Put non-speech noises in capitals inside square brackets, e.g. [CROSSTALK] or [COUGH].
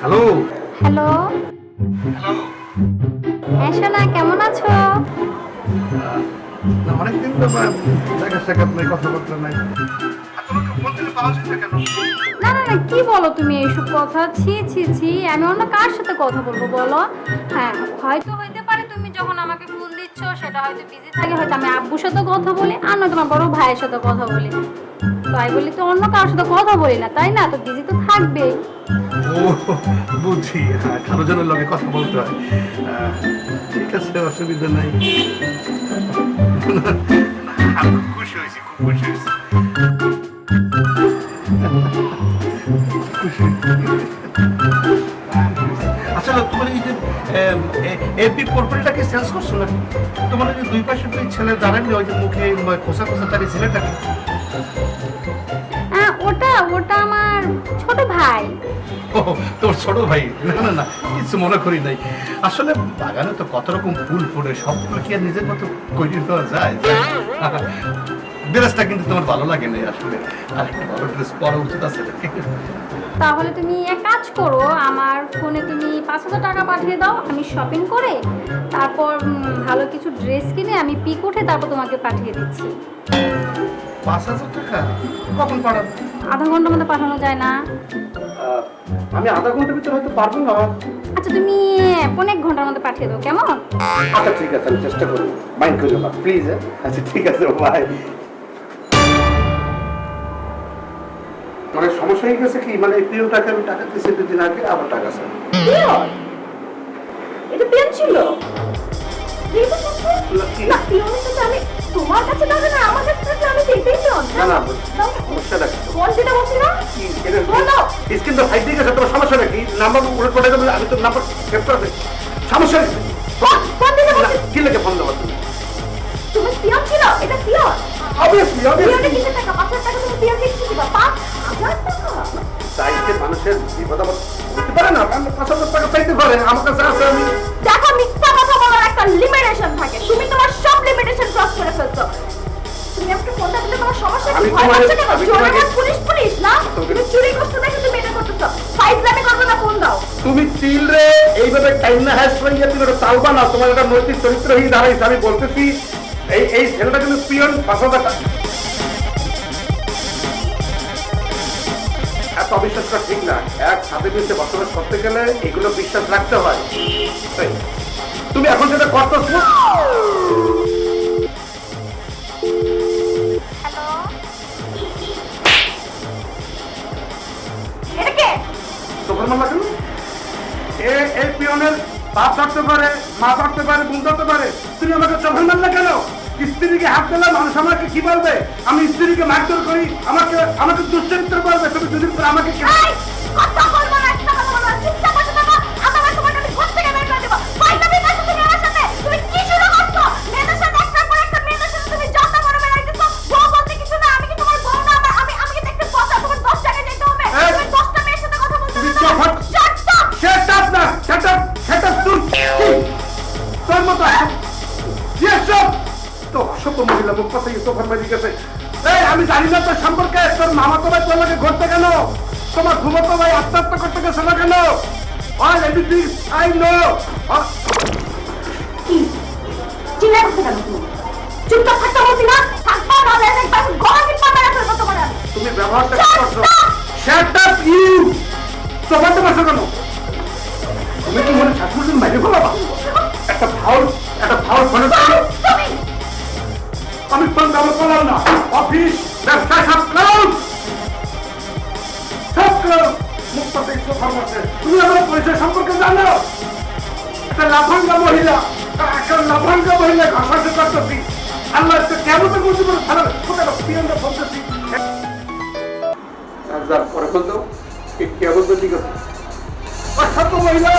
Hello? Hello? হ্যাঁ সোনা কেমন আছো? অনেকদিন তো দেখা সাক্ষাৎ নাই কথাবার্তা নাই। না না না না কি বলো তুমি এইসব কথা? ছি ছি ছি আমি অন্য কার সাথে কথা বলব বলো? হ্যাঁ হয়তো হইতে পারে তুমি যখন আমাকে ফোন দিচ্ছ সেটা হয়তো বিজি থাকে হয়তো আমি আব্বুর সাথে কথা বলি আর না তোমার বড় ভাইয়ের সাথে কথা বলি। তাই বলি তো অন্য কারোর সাথে কথা বলি না, তাই না? তো বিজি তো থাকবেই ও বুঝছি হ্যাঁ লগে কথা বলতে হয়। ঠিক আছে, অসুবিধা নাই। খুশি হয়েছি, খুব খুশি হয়েছি। আসলে তোমার করছ না তোমার যে দুই পাশে দুই ছেলে দাঁড়াননি ওই যে মুখে খোসা খোসা তার ছেলেটাকে। ভাই। ও, তোর ছোট ভাই। না না না কিছু মনে করি নাই। আসলে বাগানে তো কত রকম ফুল ফুটে সবগুলো কি আর নিজের মতো করি দেওয়া যায়। [LAUGHS] ড্রেসটা কিন্তু তোমার ভালো লাগে না আসলে। আর একটা ভালো ড্রেস পরা উচিত আছে। তাহলে তুমি এক কাজ করো আমার ফোনে তুমি পাঁচ হাজার টাকা পাঠিয়ে দাও আমি শপিং করে তারপর ভালো কিছু ড্রেস কিনে আমি পিক উঠে তারপর তোমাকে পাঠিয়ে দিচ্ছি। পাঁচ হাজার টাকা? কখন পাঠাবো? আধা ঘণ্টার মধ্যে পাঠানো যায় না। আমি আধা ঘণ্টার ভিতরে হয়তো পারব না। আচ্ছা তুমি পনেক ঘণ্টার মধ্যে পাঠিয়ে দাও কেমন? আচ্ছা ঠিক আছে আমি চেষ্টা করব। মাইন্ড করিও না প্লিজ আচ্ছা ঠিক আছে ভাই মানে সমস্যা হয়ে গেছে কি? মানে আমি টাকা দিয়েছি দুদিন আগে আবার টাকা স্যার এটা ছিল? না আমি তোমার কাছে না আমার কাছে আমি দেখতেই চান না না। সমস্যাটা কি ফোন যেটা বলছি না। স্ক্রিন তো ফাইভ গেছে তোমার সমস্যাটা কি নাম্বার উল্ট পড়ে যাবে আমি তো নাম্বার সেভ করে দিই। সমস্যা কি? ফোন ফোন দিতে বলছি কি লেগে ফোন দেবো তুমি তুমি ছিল? এটা পিওন অবভিয়াসলি অবভিয়াসলি কিসের টাকা? পাঁচ আমি তোমার- আমি জোরে পুলিশ পুলিশ না? তুমি চুরি করছ দেখে তুমি এটা করতেছো ফাইজলামি করবে না ফোন দাও। তুমি তিল রে। এইভাবে টাইম না হ্যাস করিয়া তুমি ওটা চালবা না তোমার একটা নৈতিক চরিত্রহীন দাঁড়াইছে আমি বলতেছি। এই এই ছেলেটা কিন্তু পিয়ন পাঁচ হাজার টাকা এত অবিশ্বাস করা ঠিক না। এক সাথে বিরুদ্ধে বসবাস করতে গেলে এগুলো বিশ্বাস রাখতে হয়। তুমি এখন যেটা করতেছো পিয়নের বাপ থাকতে পারে, মা থাকতে পারে, বোন থাকতে পারে, তুমি আমাকে চোখের মারলে কেন? স্ত্রীকে হাত দিলে মানুষ আমাকে কি বলবে? আমি স্ত্রীকে মারধর করি, আমাকে আমাকে দুশ্চরিত্র বলবে, তুমি দুদিন পর আমাকে মতো তো অসভ্য মহিলা মুখ পাশে সোফার মারি গেছে এই আমি জানি না তোর সম্পর্কে। তোর মামা তো ভাই লাগে ঘটতে কেন? তোমার ঘুমতো ভাই আত্মহত্যা করতে গেছে না কেন? অল এভরিথিং আই নো কি? চিল্লাই করছ কেন তুমি? চুপচাপ থাকতে বলছি না? থাকবা না হলে একবার গলা টিপা মেরে ফেলব তোমার। তুমি ব্যবহারটা করছ! শাট আপ ইউ বসে কেন? ফাউল একটা ফাউল ফোনে আমি ফোন ব্যবহার করলাম না। অফিস ব্যবসা সব ক্লোজ সব ক্লোজ মুক্ত থেকে সোফার মধ্যে তুমি আমার পরিচয় সম্পর্কে জানো? একটা লাফাঙ্গা মহিলা একটা লাফাঙ্গা মহিলা ঘাসাতে করতেছি আল্লাহ তো কেমন তো বুঝতে পারো ভালো কোথায় পিয়নটা বলতেছি। যার পরে বলতো কেমন তো ঠিক আছে মহিলা